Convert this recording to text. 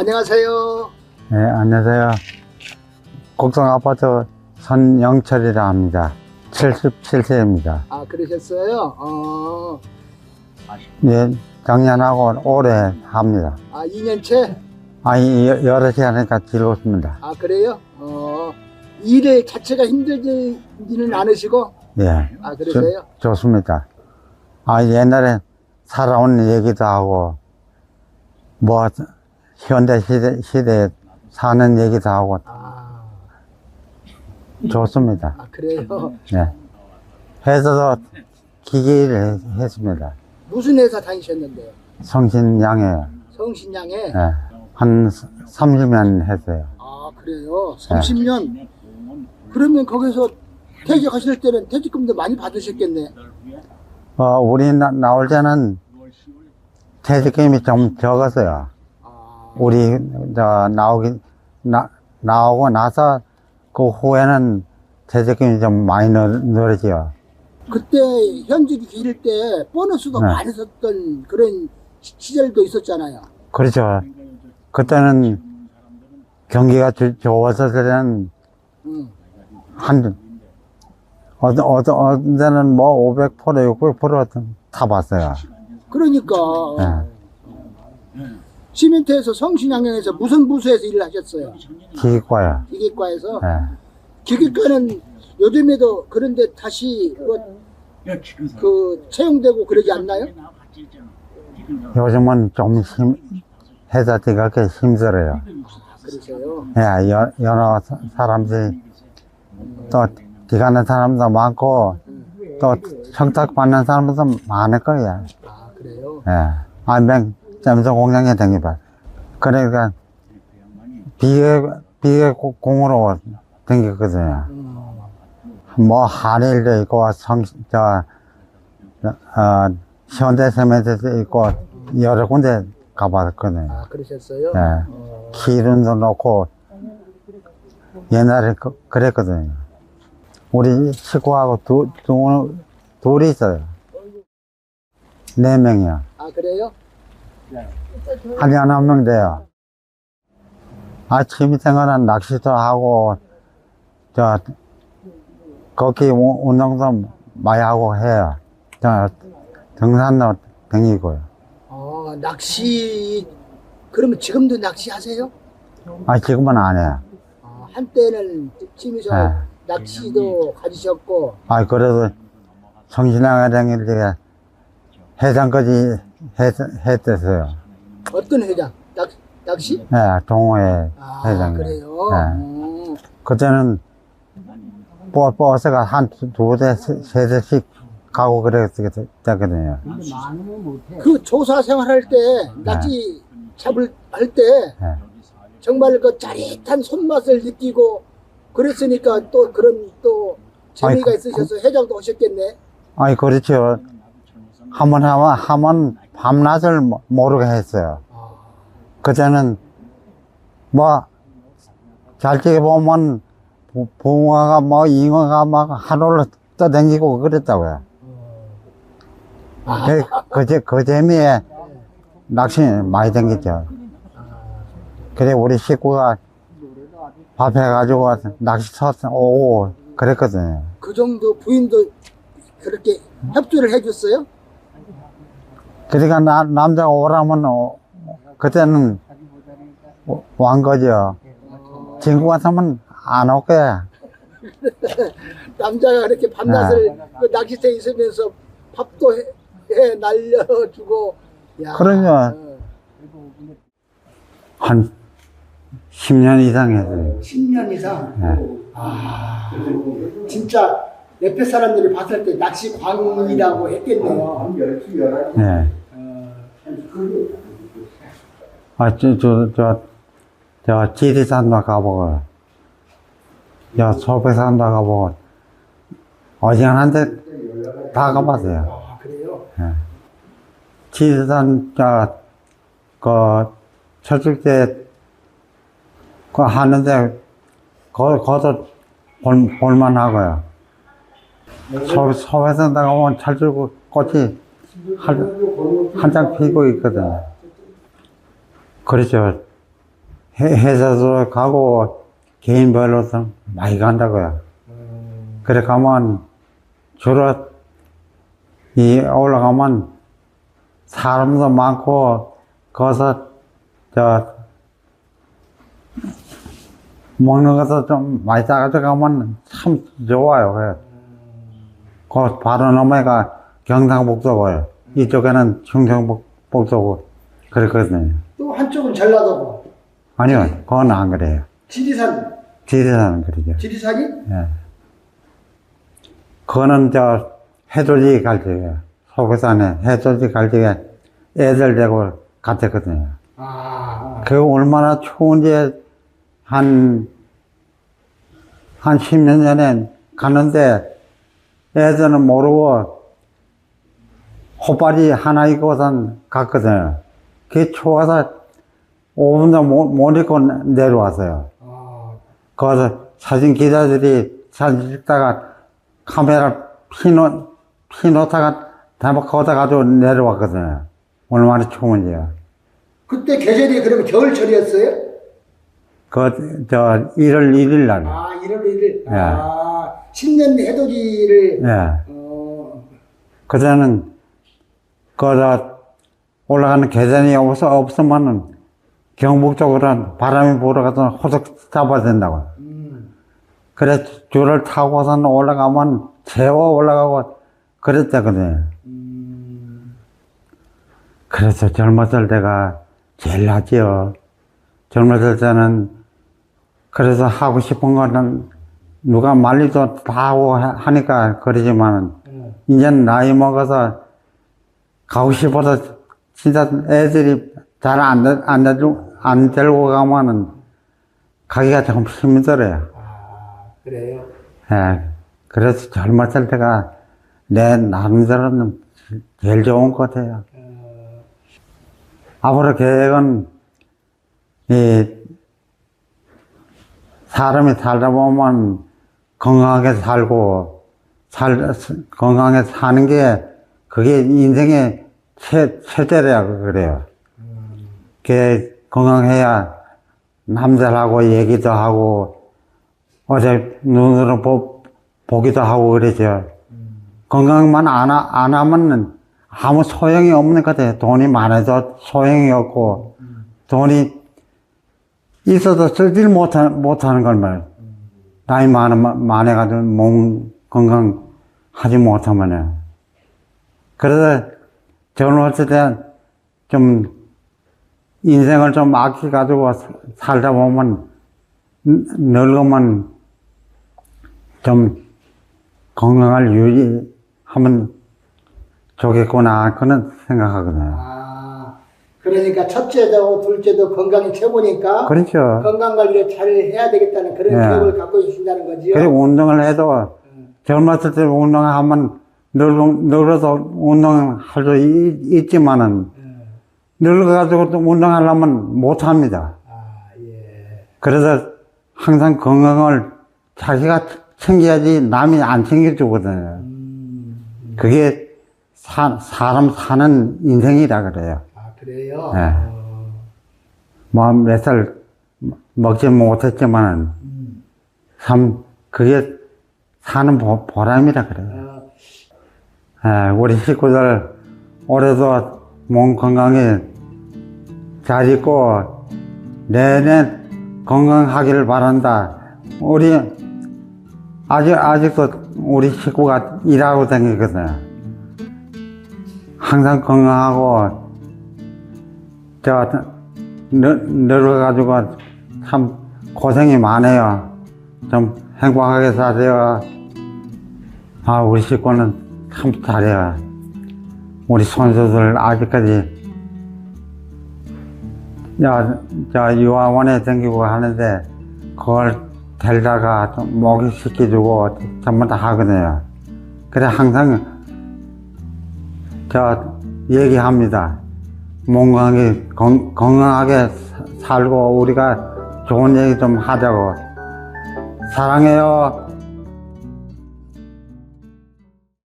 안녕하세요. 네, 안녕하세요. 곡성 아파트 선영철이라 합니다. 77세입니다. 아, 그러셨어요? 어, 예, 작년하고 올해 합니다. 아, 2년째? 아니, 여- 여럿이 하니까 즐겁습니다. 아, 그래요? 어, 일 자체가 힘들지는 않으시고? 예, 아, 그러세요? 좋- 좋습니다. 아, 옛날에 살아온 얘기도 하고, 뭐, 현대 시대, 시대에 사는 얘기도 하고, 아, 좋습니다. 아, 그래요? 예. 회사도 기기를 했- 했습니다. 무슨 회사 다니셨는데요? 성신양에, 성신양에? 예, 한 30년 했어요. 아, 그래요? 30년? 그러면 거기서 퇴직하실 때는 퇴직금도 많이 받으셨겠네. 어, 우리 나, 나올 때는 퇴직금이 좀 적었어요. 아, 우리, 저, 나오기, 나, 나오고 나서 그 후에는 퇴직금이 좀 많이 늘, 늘어지요. 그때 현직이 길 때 보너스도 네. 많이 썼던 그런 시- 시절도 있었잖아요. 그렇죠. 그때는 경기가 주- 좋았을 때는 응. 한, 어떤, 어떤, 어떤 데는 뭐 500%, 600% 타봤어요. 그러니까 네. 시멘트에서 성신양양에서 무슨 부서에서 일을 하셨어요? 기계과요. 기계과에서 예. 기계과는 요즘에도 그런데 다시 뭐, 그 채용되고 그러지 않나요? 요즘은 좀 힘, 회사 들어가기 힘들어요. 그러세요. 예, 여, 여러 사- 사람들이 또 들어가는 사람도 많고 또 청탁 받는 사람도 많을 거예요. 아 그래요. 예. 안병 점수 공장에 댕겨봐. 그러니까 비계 고- 공으로 댕겼거든요. 음, 뭐 한일도 있고 성, 저, 어, 현대세멘트도 있고 여러 군데 가봤거든요. 아 그러셨어요. 예. 어, 기름도 넣고 옛날에 그, 그랬거든요. 우리 식구하고 두, 두, 둘이 있어요. 네 명이요. 아 그래요? 한 명, 한명 돼요. 아침이 되면은 낚시도 하고, 저, 거기 우- 운동도 많이 하고 해요. 저, 등산도 다니고요. 어 낚시 그러면 지금도 낚시하세요? 아, 지금은 안 해요. 어, 한때는 취미서 네. 낚시도 가지셨고 아, 그래도 정신나가 다닐 때 해장까지 했, 했댔어요. 어떤 회장? 낚, 낚시? 예, 동호회 아 회장. 그래요. 네. 어, 그때는 버, 버스가 한두 대, 세, 세 대씩 가고 그랬거든요. 그 조사 생활할 때 낚시 잡을 할때 예. 정말 그 짜릿한 손맛을 느끼고 그랬으니까 또 그런 또 재미가 아이, 그- 있으셔서 회장도 하셨겠네. 아니, 그렇죠. 한번 하면, 하면 밤낮을 모- 모르게 했어요. 아, 그때는 뭐, 잘 찍어보면 부- 붕어가 뭐, 잉어가 막 하늘로 떠다니고 그랬다고요. 아, 그, 그, 재- 그 재미에 낚시 많이 댕겼죠. 그래, 우리 식구가 밥 해가지고 낚시 쳤 오고 그랬거든요. 그 정도 부인도 그렇게 협조를 해줬어요? 그러니까 나, 남자가 오라면 오- 그때는 오- 왕 거죠. 친구 같으면 안 올게. 남자가 그렇게 밤낮을 그 낚시터에 있으면서 밥도 해, 해 날려주고. 야, 그럼요. 어, 한 10년 이상 했어요. 10년 이상. 네. 아, 진짜 옆에 사람들이 봤을 때 낚시 광이라고 했겠네요. 네. 아, 저, 저, 저, 저, 지리산도 가보고, 저, 소백산도 가보고, 어지간한 데 다 가봤어요. 아, 그래요? 지리산, 저, 그, 철쭉 때, 그 하는데, 거, 거도 볼, 볼만하고요. 소, 소백산 가보면 철쭉 꽃이 한, 한장 피고 있거든요. 그렇죠. 회- 회사도 가고 개인별로도 많이 간다고요. 그래 가면 주로 이 올라가면 사람도 많고 거기서 저 먹는 것도 좀 많이 싸가지고 가면 참 좋아요. 그 바로 넘어가 경상북도고요. 이쪽에는 충청북도고 그렇거든요. 또 한쪽은 전라도고 아니요, 그건 안 그래요. 지리산 지리산은 그러죠. 지리산이 예. 그거는 저 해돋이 갈 적에 소개산에 해돋이 갈 적에 애들 데리고 갔었거든요. 아 그 얼마나 추운지 한, 한 10년 전에 갔는데 애들은 모르고 호발이 하나 입고선 갔거든요. 그 추워서 5분도 못, 못 입고 내려왔어요. 아, 거기서 사진 기자들이 사진 찍다가 카메라 피노, 피놓다가 다막 거기다 가지고 내려왔거든요. 얼마나 추운지요. 그때 계절이 그러면 겨울철이었어요? 그, 저, 1월 1일 날. 아 1월 1일 예. 아 신년 해돋이를 예. 어, 그때는, 거기다 올라가는 계단이 없어, 없으면은 경북 쪽으로 바람이 불어가서 호석 잡아야 된다고. 음, 그래, 줄을 타고선 올라가면 재워 올라가고 그랬다거든요. 음, 그래서 젊었을 때가 제일 낫지요. 젊었을 때는 그래서 하고 싶은 거는 누가 말리도 다 하고 하- 하니까 그러지만 음. 이제 나이 먹어서 가고 싶어서 진짜 애들이 잘 안 안 데리고 안 데리고 가면은 가기가 좀 힘들어요. 아 그래요? 예. 그래서 젊었을 때가 내 나름대로는 제일 좋은 것 같아요. 어, 앞으로 계획은, 이, 사람이 살다 보면 건강하게 살고, 살, 건강하게 사는 게, 그게 인생의 최, 최대라 그래요. 그 건강해야 남들하고 얘기도 하고, 어제 눈으로 보, 보기도 하고 그러죠. 건강만 안, 하, 안 하면 아무 소용이 없는 것 같아요. 돈이 많아도 소용이 없고, 돈이 있어도 쓰질 못하, 못하는 걸 말이에요. 나이 많아, 많아가지고 몸 건강 하지 못하면은. 그래서 젊었을 때좀 인생을 좀 아껴가지고 사- 살다 보면 늙- 늙으면 좀 건강을 유지하면 좋겠구나 그런 생각하거든요. 아 그러니까 첫째도 둘째도 건강이 최고니까 그렇죠. 건강 관리를 잘 해야 되겠다는 그런 예. 계획을 갖고 계신다는 거지요. 그리고 운동을 해도 젊었을 때 운동하면 늙, 늙어서 운동할 수 있- 있지만은 늙어가지고 또 운동하려면 못합니다. 아 예. 그래서 항상 건강을 자기가 챙겨야지 남이 안 챙겨주거든요. 그게 사, 사람 사는 인생이라 그래요. 아 그래요. 예. 어, 뭐몇 살 먹지 못했지만 참 그게 사는 보, 보람이라 그래요. 어, 예, 우리 식구들 올해도 몸 건강히 잘 있고 내내 건강하기를 바란다. 우리 아직 아직도 우리 식구가 일하고 다니거든요. 항상 건강하고 저 늙- 늙어가지고 참 고생이 많아요. 좀 행복하게 사세요. 아 우리 식구는 참 잘해요. 우리 손주들 아직까지 야, 저 유아원에 댕기고 하는데 그걸 데리다가 좀 목욕시켜주고 전부 다 하거든요. 그래 항상 저 얘기합니다. 몸 건강하게, 건, 건강하게 사- 살고 우리가 좋은 얘기 좀 하자고. 사랑해요.